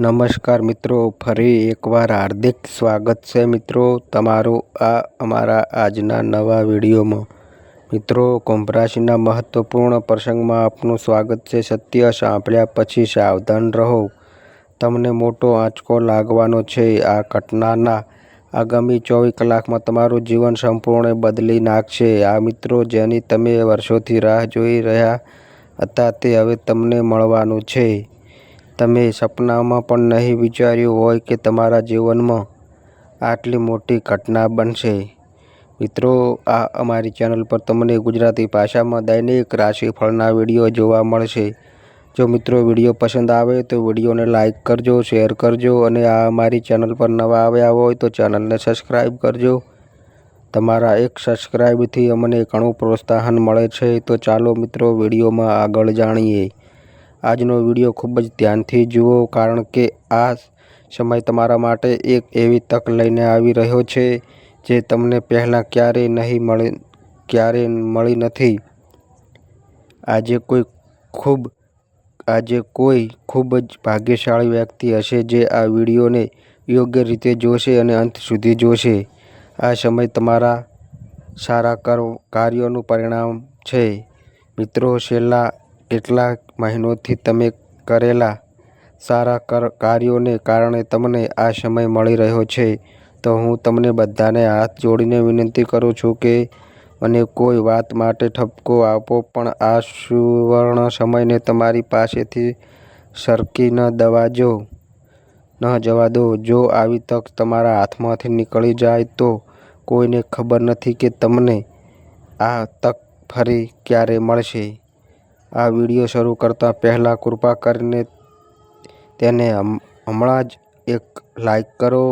નમસ્કાર મિત્રો, ફરી એકવાર હાર્દિક સ્વાગત છે મિત્રો તમારું આ અમારા આજના નવા વિડીયોમાં. મિત્રો કુંભ રાશિના મહત્વપૂર્ણ પ્રસંગમાં આપનું સ્વાગત છે. સત્ય સાંભળ્યા પછી સાવધાન રહો. તમને મોટો આંચકો લાગવાનો છે. આ ઘટનાના આગામી ચોવીસ કલાકમાં તમારું જીવન સંપૂર્ણ બદલી નાખશે. આ મિત્રો, જેની તમે વર્ષોથી રાહ જોઈ રહ્યા હતા તે હવે તમને મળવાનું છે. તમે સપનામાં પણ નહીં વિચાર્યું હોય કે તમારા જીવનમાં આટલી મોટી ઘટના બનશે. મિત્રો, આ અમારી ચેનલ પર તમને ગુજરાતી ભાષામાં દૈનિક રાશિફળના વીડિયો જોવા મળશે. જો મિત્રો વીડિયો પસંદ આવે તો વિડીયોને લાઇક કરજો, શેર કરજો અને આ અમારી ચેનલ પર નવા આવ્યા હોય તો ચેનલને સબસ્ક્રાઈબ કરજો. તમારા એક સબસ્ક્રાઈબથી અમને ઘણું પ્રોત્સાહન મળે છે. તો ચાલો મિત્રો વિડીયોમાં આગળ જાણીએ. આજનો વીડિયો ખૂબ જ ધ્યાનથી જુઓ, કારણ કે આ સમય તમારા માટે એક એવી તક લઈને આવી રહ્યો છે, જે તમને પહેલાં ક્યારેય નહીં મળી, ક્યારેય મળી નથી. આજે કોઈ ખૂબ, આજે કોઈ ખૂબ જ ભાગ્યશાળી વ્યક્તિ હશે જે આ વિડીયોને યોગ્ય રીતે જોશે અને અંત સુધી જોશે. આ સમય તમારા સારા કર, કાર્યોનું પરિણામ છે. મિત્રો, છેલ્લા કેટલાક મહિનોથી તમે કરેલા સારા કર, કાર્યોને કારણે તમને આ સમય મળી રહ્યો છે. તો હું તમને બધાને હાથ જોડીને વિનંતી કરું છું કે મને કોઈ વાત માટે ઠપકો આપો, પણ આ સુવર્ણ સમયને તમારી પાસેથી સરકી ન દવાજો ન જવા દો. જો આવી તક તમારા હાથમાંથી નીકળી જાય તો કોઈને ખબર નથી કે તમને આ તક ફરી ક્યારે મળશે. આ વીડિયો શરૂ કરતાં પહેલાં કૃપા કરીને તેને હમણાં જ એક લાઈક કરો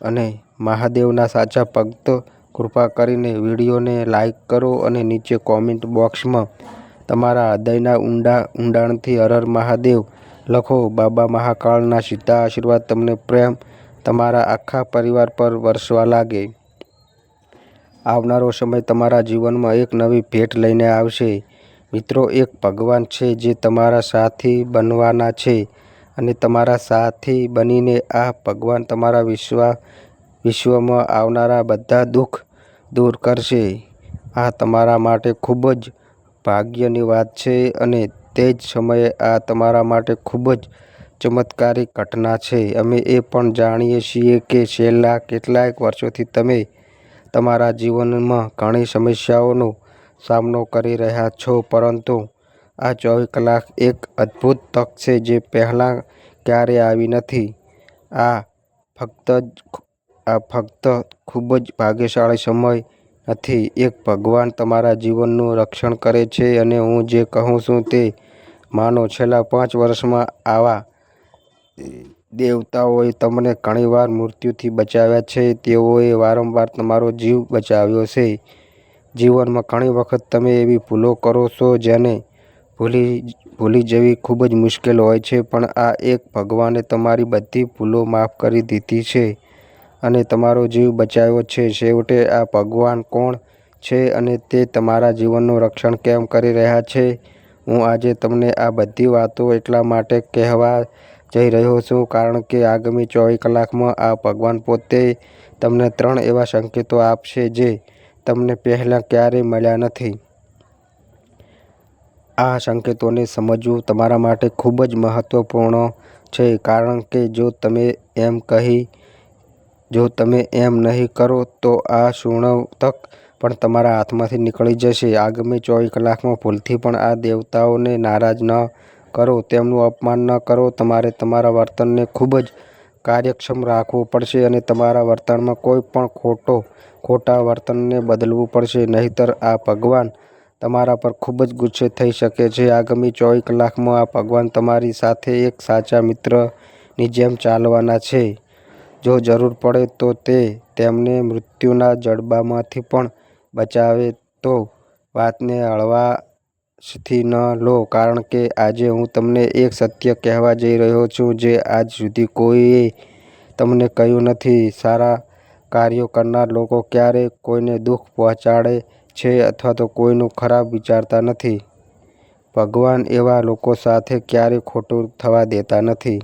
અને મહાદેવના સાચા ભક્ત કૃપા કરીને વિડીયોને લાઈક કરો અને નીચે કોમેન્ટ બોક્સમાં તમારા હૃદયના ઊંડા ઊંડાણથી હરર મહાદેવ લખો, બાબા મહાકાળના સીધા આશીર્વાદ તમને પ્રેમ તમારા આખા પરિવાર પર વરસવા લાગે. આવનારો સમય તમારા જીવનમાં એક નવી ભેટ લઈને આવશે. મિત્રો, એક ભગવાન છે જે તમારા સાથી બનવાના છે અને તમારા સાથી બનીને આ ભગવાન તમારા વિશ્વ, વિશ્વમાં આવનારા બધા દુઃખ દૂર કરશે. આ તમારા માટે ખૂબ જ ભાગ્યની વાત છે અને તે જ સમયે આ તમારા માટે ખૂબ જ ચમત્કારિક ઘટના છે. અમે એ પણ જાણીએ છીએ કે છેલ્લા કેટલાક વર્ષોથી તમે તમારા જીવનમાં ઘણી સમસ્યાઓનો સામનો કરી રહ્યા છો, પરંતુ આ ચોવીસ કલાક એક અદ્ભુત તક છે જે પહેલાં ક્યારેય આવી નથી. આ ફક્ત જ આ ફક્ત ખૂબ જ ભાગ્યશાળી સમય નથી. એક ભગવાન તમારા જીવનનું રક્ષણ કરે છે અને હું જે કહું છું તે માનો. છેલ્લા પાંચ વર્ષમાં આવા દેવતાઓએ તમને ઘણીવાર મૃત્યુથી બચાવ્યા છે. તેઓએ વારંવાર તમારો જીવ બચાવ્યો છે. જીવનમાં ઘણી વખત તમે એવી ભૂલો કરો છો જેને ભૂલી ભૂલી જવી ખૂબ જ મુશ્કેલ હોય છે, પણ આ એક ભગવાને તમારી બધી ભૂલો માફ કરી દીધી છે અને તમારો જીવ બચાવ્યો છે. છેવટે આ ભગવાન કોણ છે અને તે તમારા જીવનનું રક્ષણ કેમ કરી રહ્યા છે? હું આજે તમને આ બધી વાતો એટલા માટે કહેવા જઈ રહ્યો છું કારણ કે આગામી ચોવીસ કલાકમાં આ ભગવાન પોતે તમને ત્રણ એવા સંકેતો આપશે જે તમને પહેલાં ક્યારેય મળ્યા નથી. આ સંકેતોને સમજવું તમારા માટે ખૂબ જ મહત્વપૂર્ણ છે કારણ કે જો તમે એમ કહી, જો તમે એમ નહીં કરો તો આ સુવર્ણ તક પણ તમારા હાથમાંથી નીકળી જશે. આગામી ચોવીસ કલાકમાં ભૂલથી પણ આ દેવતાઓને નારાજ ન કરો, તેમનું અપમાન ન કરો. તમારે તમારા વર્તનને ખૂબ જ કાર્યક્ષમ રાખવું પડશે અને તમારા વર્તનમાં કોઈ પણ ખોટો, ખોટા વર્તનને બદલવું પડશે. નહીંતર આ ભગવાન તમારા પર ખૂબ જ ગુસ્સે થઈ શકે છે. આગામી ચોવીસ કલાકમાં આ ભગવાન તમારી સાથે એક સાચા મિત્રની જેમ ચાલવાના છે. જો જરૂર પડે તો તે તેમને મૃત્યુના જડબામાંથી પણ બચાવે તો વાતને હળવાશથી ન લો, કારણ કે આજે હું તમને એક સત્ય કહેવા જઈ રહ્યો છું જે આજ સુધી કોઈએ તમને કહ્યું નથી. સારા કાર્યો કરનાર લોકો ક્યારેય કોઈને દુઃખ પહોંચાડે છે અથવા તો કોઈનું ખરાબ વિચારતા નથી. ભગવાન એવા લોકો સાથે ક્યારેય ખોટું થવા દેતા નથી.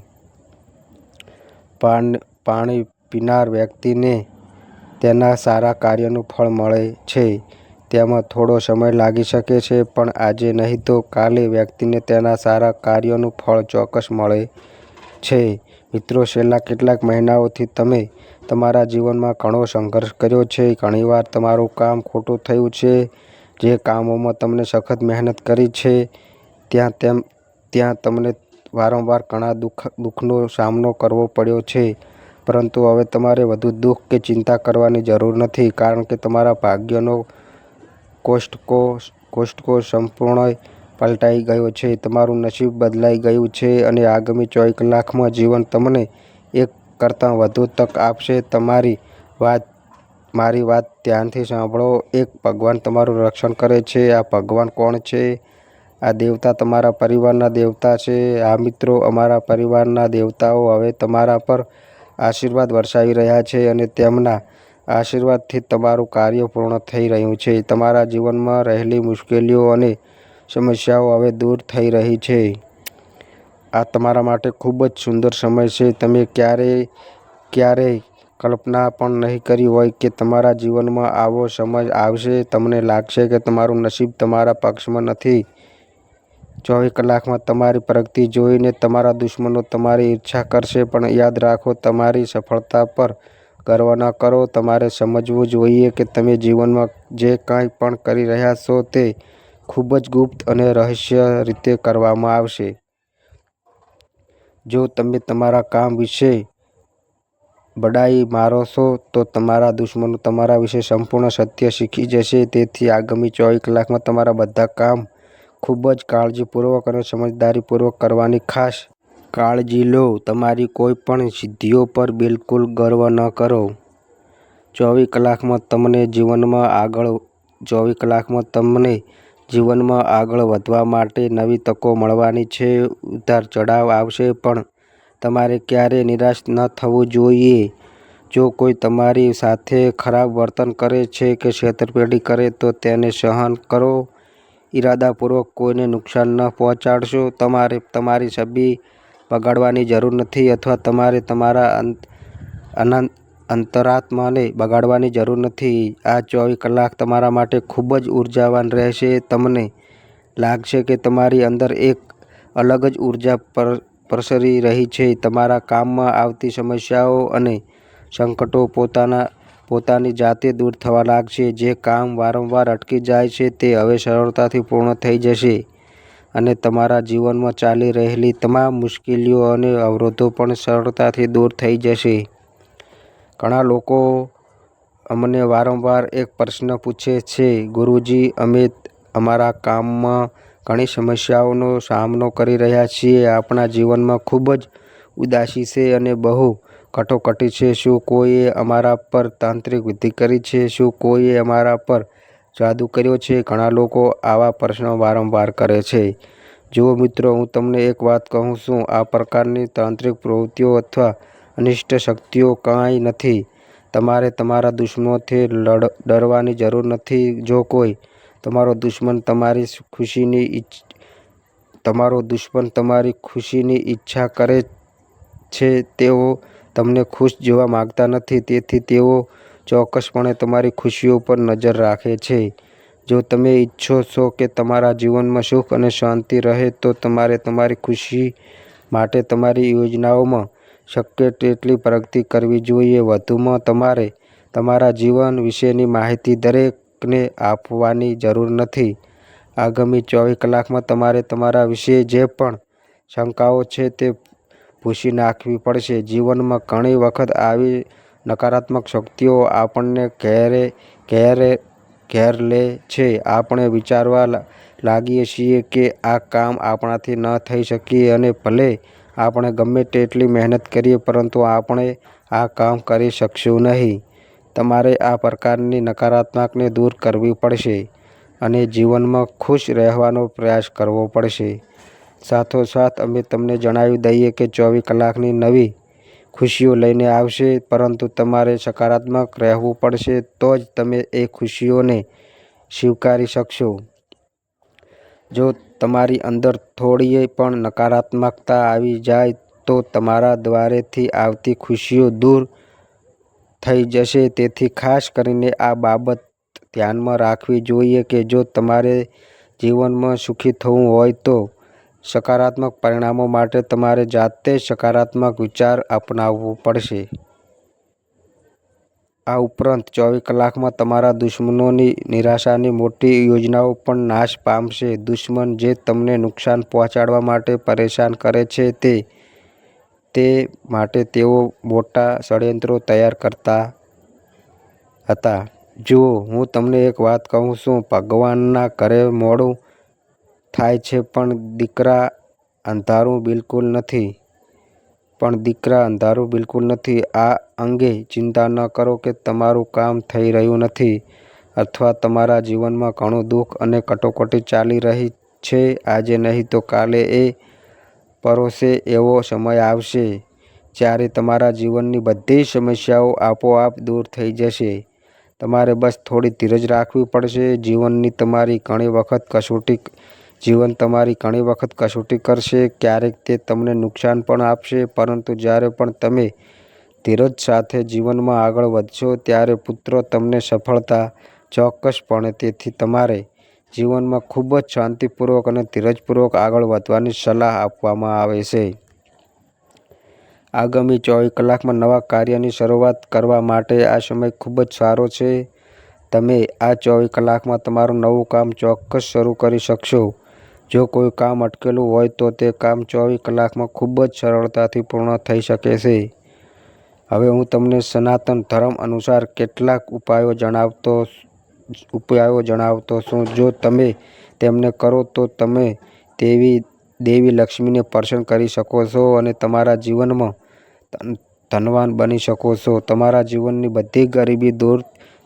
પાન, પાણી પીનાર વ્યક્તિને તેના સારા કાર્યનું ફળ મળે છે. તેમાં થોડો સમય લાગી શકે છે, પણ આજે નહીં તો કાલે વ્યક્તિને તેના સારા કાર્યોનું ફળ ચોક્કસ મળે છે. મિત્રો, છેલ્લા કેટલાક મહિનાઓથી તમે તમારા જીવનમાં ઘણો સંઘર્ષ કર્યો છે. ઘણીવાર તમારું કામ ખોટું થયું છે. જે કામોમાં તમને સખત મહેનત કરી છે ત્યાં તેમ, ત્યાં તમને વારંવાર ઘણા દુઃખ, દુઃખનો સામનો કરવો પડ્યો છે. પરંતુ હવે તમારે વધુ દુઃખ કે ચિંતા કરવાની જરૂર નથી, કારણ કે તમારા ભાગ્યનો કોષ્ટકો કોષ્ટકો સંપૂર્ણ પલટાઈ ગયો છે. તમારું નસીબ બદલાઈ ગયું છે અને આગામી ચોવીસ કલાકમાં જીવન તમને એક કરતાં વધુ તક આપશે. તમારી વાત મારી વાત ધ્યાનથી સાંભળો. એક ભગવાન તમારું રક્ષણ કરે છે. આ ભગવાન કોણ છે? આ દેવતા તમારા પરિવારના દેવતા છે. આ મિત્રો, અમારા પરિવારના દેવતાઓ હવે તમારા પર આશીર્વાદ વરસાવી રહ્યા છે અને તેમના આશીર્વાદથી તમારું કાર્ય પૂર્ણ થઈ રહ્યું છે. તમારા જીવનમાં રહેલી મુશ્કેલીઓ અને સમસ્યાઓ હવે દૂર થઈ રહી છે. આ તમારા માટે ખૂબ જ સુંદર સમય છે. તમે ક્યારેય ક્યારેય કલ્પના પણ નહીં કરી હોય કે તમારા જીવનમાં આવો સમય આવશે. તમને લાગશે કે તમારું નસીબ તમારા પક્ષમાં નથી. ચોવીસ કલાકમાં તમારી પ્રગતિ જોઈને તમારા દુશ્મનો તમારી ઈચ્છા કરશે, પણ યાદ રાખો, તમારી સફળતા પર ગર્વ ન કરો. તમારે સમજવું જોઈએ કે તમે જીવનમાં જે કાંઈ પણ કરી રહ્યા છો તે ખૂબ જ ગુપ્ત અને રહસ્ય રીતે કરવામાં આવશે. જો તમે તમારા કામ વિશે બડાઈ મારો છો, તો તમારા દુશ્મનો તમારા વિશે સંપૂર્ણ સત્ય શીખી જશે. તેથી આગામી ચોવીસ કલાકમાં તમારા બધા કામ ખૂબ જ કાળજીપૂર્વક અને સમજદારીપૂર્વક કરવાની ખાસ કાળજી લો. તમારી કોઈ પણ સિદ્ધિઓ પર બિલકુલ ગર્વ ન કરો. ચોવીસ કલાકમાં તમને જીવનમાં આગળ, ચોવીસ કલાકમાં તમને જીવનમાં આગળ વધવા માટે નવી તકો મળવાની છે. ઉતાર-ચઢાવ આવશે, પણ તમારે ક્યારેય નિરાશ ન થવું જોઈએ. જો કોઈ તમારી સાથે ખરાબ વર્તન કરે છે કે છેતરપિંડી કરે, તો તેને સહન કરો. ઇરાદાપૂર્વક કોઈને નુકસાન ન પહોંચાડશો. તમારે, તમારી છબી બગાડવાની જરૂર નથી અથવા તમારે તમારા અનંત, અંતરાત્માને બગાડવાની જરૂર નથી. આ ચોવીસ કલાક તમારા માટે ખૂબ જ ઉર્જાવાન રહેશે. તમને લાગશે કે તમારી અંદર એક અલગ જ ઊર્જા પર, પ્રસરી રહી છે. તમારા કામમાં આવતી સમસ્યાઓ અને સંકટો પોતાના, પોતાની જાતે દૂર થવા લાગશે. જે કામ વારંવાર અટકી જાય છે તે હવે સરળતાથી પૂર્ણ થઈ જશે અને તમારા જીવનમાં ચાલી રહેલી તમામ મુશ્કેલીઓ અને અવરોધો પણ સરળતાથી દૂર થઈ જશે. ઘણા લોકો અમને વારંવાર એક પ્રશ્ન પૂછે છે, ગુરુજી, અમે અમારા કામમાં ઘણી સમસ્યાઓનો સામનો કરી રહ્યા છીએ. આપણા જીવનમાં ખૂબ જ ઉદાસી છે અને બહુ કટોકટી છે. શું કોઈએ અમારા પર તાંત્રિક વિધિ કરી છે? શું કોઈએ અમારા પર જાદુ કર્યો છે? ઘણા લોકો આવા પ્રશ્નો વારંવાર કરે છે. જુઓ મિત્રો, હું તમને એક વાત કહું છું. આ પ્રકારની તાંત્રિક પ્રવૃત્તિઓ અથવા અનિષ્ટ શક્તિઓ કાંઈ નથી. તમારે તમારા દુશ્મનોથી લડ ડરવાની જરૂર નથી. જો કોઈ તમારો દુશ્મન તમારી ખુશીની તમારો દુશ્મન તમારી ખુશીની ઈચ્છા કરે છે તેઓ તમને ખુશ જોવા માંગતા નથી. તેથી તેઓ ચોક્કસપણે તમારી ખુશીઓ પર નજર રાખે છે. જો તમે ઈચ્છો છો કે તમારા જીવનમાં સુખ અને શાંતિ રહે તો તમારે તમારી ખુશી માટે તમારી યોજનાઓમાં શક્ય તેટલી પ્રગતિ કરવી જોઈએ. વધુમાં, તમારે તમારા જીવન વિશેની માહિતી દરેકને આપવાની જરૂર નથી. આગામી ચોવીસ કલાકમાં તમારે તમારા વિશે જે પણ શંકાઓ છે તે પૂછી નાખવી પડશે. જીવનમાં ઘણી વખત આવી નકારાત્મક શક્તિઓ આપણને ઘેરે ઘેરે ઘેર લે છે. આપણે વિચારવા લાગીએ છીએ કે આ કામ આપણાથી ન થઈ શકે અને ભલે આપણે ગમે તેટલી મહેનત કરીએ પરંતુ આપણે આ કામ કરી શકશું નહીં. તમારે આ પ્રકારની નકારાત્મકને દૂર કરવી પડશે અને જીવનમાં ખુશ રહેવાનો પ્રયાસ કરવો પડશે. સાથોસાથ, અમે તમને જણાવી દઈએ કે ચોવીસ કલાકની નવી ખુશીઓ લઈને આવશે. પરંતુ તમારે સકારાત્મક રહેવું પડશે, તો જ તમે એ ખુશીઓને સ્વીકારી શકશો. જો તમારી અંદર થોડી પણ નકારાત્મકતા આવી જાય, તો તમારા દ્વારેથી આવતી ખુશીઓ દૂર થઈ જશે તેથી ખાસ કરીને આ બાબત ધ્યાનમાં રાખવી જોઈએ કે જો તમારે જીવનમાં સુખી થવું હોય તો સકારાત્મક પરિણામો માટે તમારે જાતે સકારાત્મક વિચાર અપનાવવો પડશે. આ ઉપરાંત ચોવીસ કલાકમાં તમારા દુશ્મનોની નિરાશાની મોટી યોજનાઓ પણ નાશ પામશે. દુશ્મન જે તમને નુકસાન પહોંચાડવા માટે પરેશાન કરે છે તે માટે તેઓ મોટા ષડયંત્રો તૈયાર કરતા હતા. જુઓ, હું તમને એક વાત કહું છું. ભગવાનના ઘરે મોડું થાય છે પણ દીકરા અંધારું બિલકુલ નથી. પણ દીકરા અંધારું બિલકુલ નથી. આ અંગે ચિંતા ન કરો કે તમારું કામ થઈ રહ્યું નથી અથવા તમારા જીવનમાં ઘણું દુઃખ અને કટોકટી ચાલી રહી છે. આજે નહીં તો કાલે એ પરોશે એવો સમય આવશે જ્યારે તમારા જીવનની બધી સમસ્યાઓ આપોઆપ દૂર થઈ જશે. તમારે બસ થોડી ધીરજ રાખવી પડશે. જીવનની તમારી ઘણી વખત કસોટી જીવન તમારી ઘણી વખત કસોટી કરશે. ક્યારેક તે તમને નુકસાન પણ આપશે. પરંતુ જ્યારે પણ તમે ધીરજ સાથે જીવનમાં આગળ વધશો, ત્યારે પુત્રો તમને સફળતા ચોક્કસપણે તેથી તમારે જીવનમાં ખૂબ જ શાંતિપૂર્વક અને ધીરજપૂર્વક આગળ વધવાની સલાહ આપવામાં આવે છે. આગામી ચોવીસ કલાકમાં નવા કાર્યની શરૂઆત કરવા માટે આ સમય ખૂબ જ સારો છે. તમે આ ચોવીસ કલાકમાં તમારું નવું કામ ચોક્કસ શરૂ કરી શકશો. જો કોઈ કામ અટકેલું હોય તો તે કામ ચોવીસ કલાકમાં ખૂબ જ સરળતાથી પૂર્ણ થઈ શકે છે. હવે હું તમને સનાતન ધર્મ અનુસાર કેટલાક ઉપાયો જણાવતો ઉપાયો જણાવતો છું. જો તમે તેમને કરો તો તમે દેવી લક્ષ્મીને પ્રસન્ન કરી શકો છો અને તમારા જીવનમાં ધનવાન બની શકો છો. તમારા જીવનની બધી ગરીબી દૂર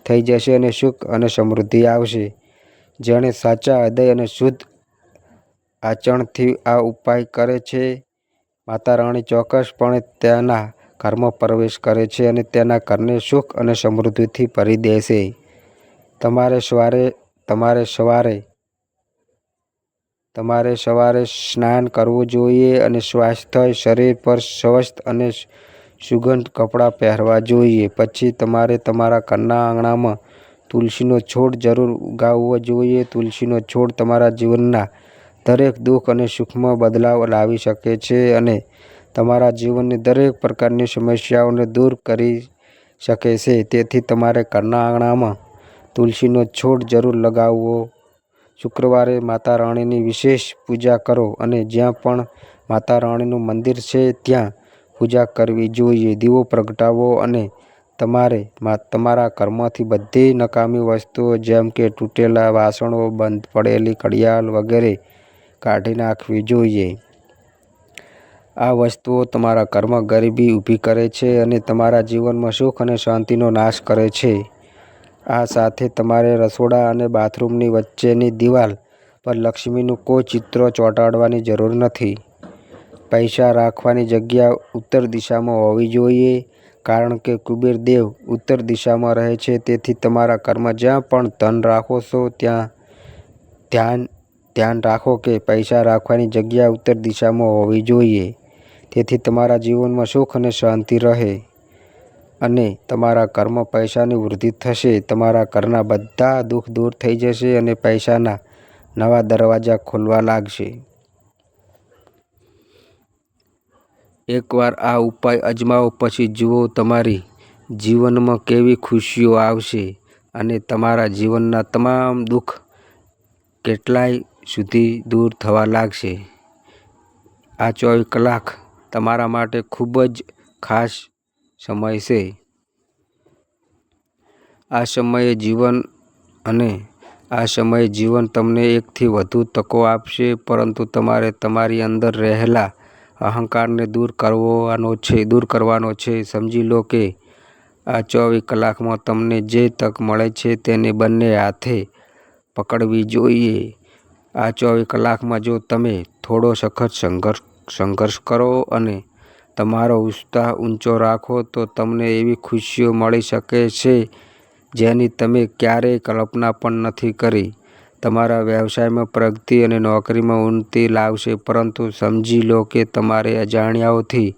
થઈ જશે અને સુખ અને સમૃદ્ધિ આવશે. જેણે સાચા હૃદય અને શુદ્ધ આચરણથી આ ઉપાય કરે છે માતા રાણી ચોક્કસપણે તેના ઘરમાં પ્રવેશ કરે છે અને તેના ઘરને સુખ અને સમૃદ્ધિથી ભરી દેશે. તમારે સવારે તમારે સવારે તમારે સવારે સ્નાન કરવું જોઈએ અને સ્વાસ્થ્ય શરીર પર સ્વસ્થ અને સુગંધ કપડાં પહેરવા જોઈએ. પછી તમારે તમારા ઘરના આંગણામાં તુલસીનો છોડ જરૂર ઉગાવવો જોઈએ. તુલસીનો છોડ તમારા જીવનના દરેક દુઃખ અને સુખમાં બદલાવ લાવી શકે છે અને તમારા જીવનની દરેક પ્રકારની સમસ્યાઓને દૂર કરી શકે છે. તેથી તમારે ઘરના આંગણામાં તુલસીનો છોડ જરૂર લગાવવો શુક્રવારે માતા રાણીની વિશેષ પૂજા કરો અને જ્યાં પણ માતા રાણીનું મંદિર છે ત્યાં પૂજા કરવી જોઈએ. દીવો પ્રગટાવો અને તમારે તમારા કર્મથી બધી નકામી વસ્તુઓ જેમ કે તૂટેલા વાસણો, બંધ પડેલી ઘડિયાળ વગેરે કાઢી નાખવી જોઈએ. આ વસ્તુઓ તમારા ઘરમાં ગરીબી ઊભી કરે છે અને તમારા જીવનમાં સુખ અને શાંતિનો નાશ કરે છે. આ સાથે તમારે રસોડા અને બાથરૂમની વચ્ચેની દિવાલ પર લક્ષ્મીનું કોઈ ચિત્ર ચોંટાડવાની જરૂર નથી. પૈસા રાખવાની જગ્યા ઉત્તર દિશામાં હોવી જોઈએ, કારણ કે કુબેર દેવ ઉત્તર દિશામાં રહે છે. તેથી તમારા ઘરમાં જ્યાં પણ ધન રાખો છો, ત્યાં ધ્યાન રાખો કે પૈસા રાખવાની જગ્યા ઉત્તર દિશામાં હોવી જોઈએ. તેથી તમારા જીવનમાં સુખ અને શાંતિ રહે અને તમારા કર્મ પૈસાની વૃદ્ધિ થશે. તમારા ઘરના બધા દુઃખ દૂર થઈ જશે અને પૈસાના નવા દરવાજા ખુલવા લાગશે. એકવાર આ ઉપાય અજમાવો, પછી જુઓ તમારી જીવનમાં કેવી ખુશીઓ આવશે અને તમારા જીવનના તમામ દુઃખ કેટલાય સુધી દૂર થવા લાગશે. આ ચોવીસ કલાક તમારા માટે ખૂબ જ ખાસ સમય છે. આ સમયે જીવન અને આ સમયે જીવન તમને એકથી વધુ તકો આપશે, પરંતુ તમારે તમારી અંદર રહેલા અહંકારને દૂર કરવાનો છે, દૂર કરવાનો છે. સમજી લો કે આ ચોવીસ કલાકમાં તમને જે તક મળે છે તેને બંને હાથે પકડવી જોઈએ. આ ચોવીસ કલાકમાં જો તમે થોડો સખત સંઘર્ષ સંઘર્ષ કરો અને તમારો ઉત્સાહ ઊંચો રાખો, તો તમને એવી ખુશીઓ મળી શકે છે જેની તમે ક્યારેય કલ્પના પણ નથી કરી. તમારા વ્યવસાયમાં પ્રગતિ અને નોકરીમાં ઉન્નતિ લાવશે, પરંતુ સમજી લો કે તમારે અજાણ્યાઓથી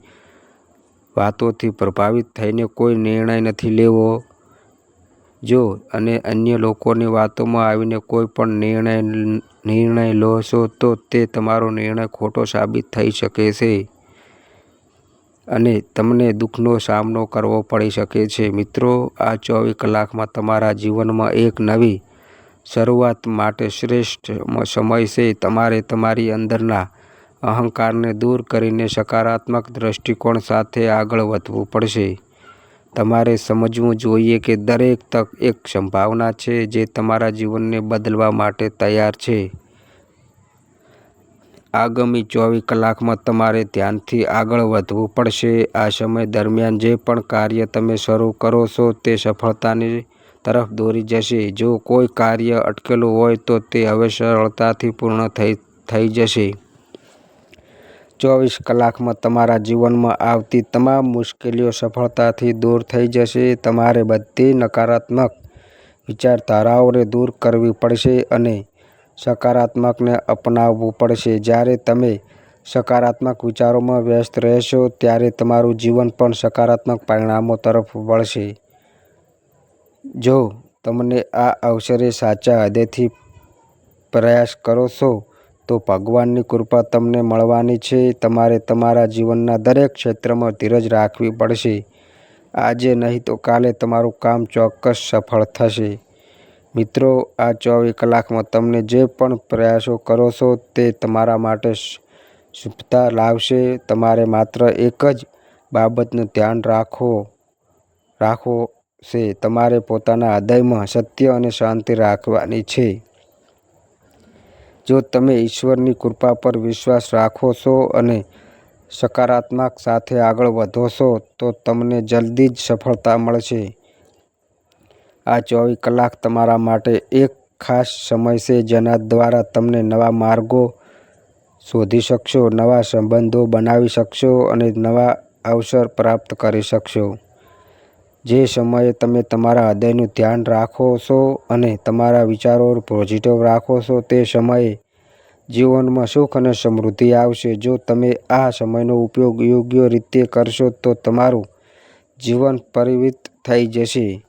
વાતોથી પ્રભાવિત થઈને કોઈ નિર્ણય નથી લેવો જો અને અન્ય લોકોની વાતોમાં આવીને કોઈ પણ નિર્ણય નિર્ણય લો છો તો તે તમારો નિર્ણય ખોટો સાબિત થઈ શકે છે. અને તમને દુઃખનો સામનો કરવો પડી શકે છે. મિત્રો, આ ચોવીસ કલાકમાં તમારા જીવનમાં એક નવી શરૂઆત માટે શ્રેષ્ઠ સમય છે. તમારે તમારી અંદરના અહંકારને દૂર કરીને સકારાત્મક દ્રષ્ટિકોણ સાથે આગળ વધવું પડશે. તમારે સમજવું જોઈએ કે દરેક તક એક સંભાવના છે જે તમારા જીવનને બદલવા માટે તૈયાર છે. આગામી ચોવીસ કલાકમાં તમારે ધ્યાનથી આગળ વધવું પડશે. આ સમય દરમિયાન જે પણ કાર્ય તમે શરૂ કરો છો તે સફળતાની તરફ દોરી જશે. જો કોઈ કાર્ય અટકેલું હોય તો તે હવે સરળતાથી પૂર્ણ થઈ થઈ જશે. ચોવીસ કલાકમાં તમારા જીવનમાં આવતી તમામ મુશ્કેલીઓ સફળતાથી દૂર થઈ જશે. તમારે બધી નકારાત્મક વિચારધારાઓને દૂર કરવી પડશે અને સકારાત્મકને અપનાવવું પડશે. જ્યારે તમે સકારાત્મક વિચારોમાં વ્યસ્ત રહેશો, ત્યારે તમારું જીવન પણ સકારાત્મક પરિણામો તરફ વળશે. જો તમને આ અવસરે સાચા હૃદયથી પ્રયાસ કરો છો તો ભગવાનની કૃપા તમને મળવાની છે. તમારે તમારા જીવનના દરેક ક્ષેત્રમાં ધીરજ રાખવી પડશે. આજે નહીં તો કાલે તમારું કામ ચોક્કસ સફળ થશે. મિત્રો, આ ચોવીસ કલાકમાં તમને જે પણ પ્રયાસો કરો છો તે તમારા માટે શુભતા લાવશે. તમારે માત્ર એક જ બાબતનું ધ્યાન રાખો રાખો છે. તમારે પોતાના હૃદયમાં સત્ય અને શાંતિ રાખવાની છે. જો તમે ઈશ્વરની કૃપા પર વિશ્વાસ રાખો છો અને સકારાત્મક સાથે આગળ વધો છો, તો તમને જલ્દી જ સફળતા મળશે. આ ચોવીસ કલાક તમારા માટે એક ખાસ સમય છે, જેના દ્વારા તમને નવા માર્ગો શોધી શકશો, નવા સંબંધો બનાવી શકશો અને નવા અવસર પ્રાપ્ત કરી શકશો. જે સમયે તમે તમારા હૃદયનું ધ્યાન રાખો છો અને તમારા વિચારો પોઝિટિવ રાખો છો, તે સમયે જીવનમાં સુખ અને સમૃદ્ધિ આવશે. જો તમે આ સમયનો ઉપયોગ યોગ્ય રીતે કરશો, તો તમારું જીવન પરિવિત થઈ જશે.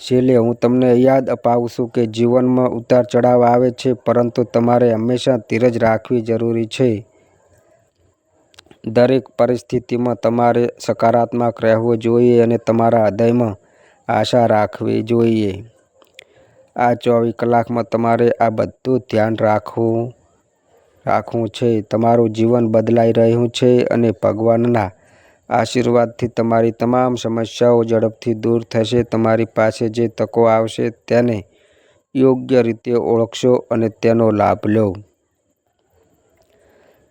છેલ્લે હું તમને યાદ અપાવું છું કે જીવનમાં ઉતાર ચઢાવ આવે છે, પરંતુ તમારે હંમેશા ધીરજ રાખવી જરૂરી છે. દરેક પરિસ્થિતિમાં તમારે સકારાત્મક રહેવું જોઈએ અને તમારા હૃદયમાં આશા રાખવી જોઈએ. આ ચોવીસ કલાકમાં તમારે આ બધું ધ્યાન રાખવું રાખવું છે. તમારું જીવન બદલાઈ રહ્યું છે અને ભગવાનના આશીર્વાદથી તમારી તમામ સમસ્યાઓ ઝડપથી દૂર થશે. તમારી પાસે જે તકો આવશે તેને યોગ્ય રીતે ઓળખશો અને તેનો લાભ લો.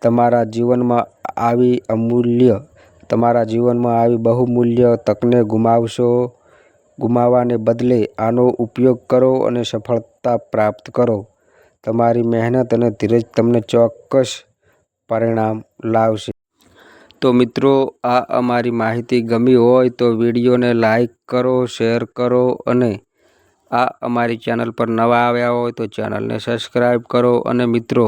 તમારા જીવનમાં આવી અમૂલ્ય, તમારા જીવનમાં આવી બહુમૂલ્ય તકને ગુમાવશો. ગુમાવવાને બદલે આનો ઉપયોગ કરો અને સફળતા પ્રાપ્ત કરો. તમારી મહેનત અને ધીરજ તમને ચોક્કસ પરિણામ લાવશે. તો મિત્રો, આ અમારી માહિતી ગમી હોય તો વિડીયોને લાઈક કરો, શેર કરો અને આ અમારી ચેનલ પર નવા આવ્યા હોય તો ચેનલને સબસ્ક્રાઈબ કરો. અને મિત્રો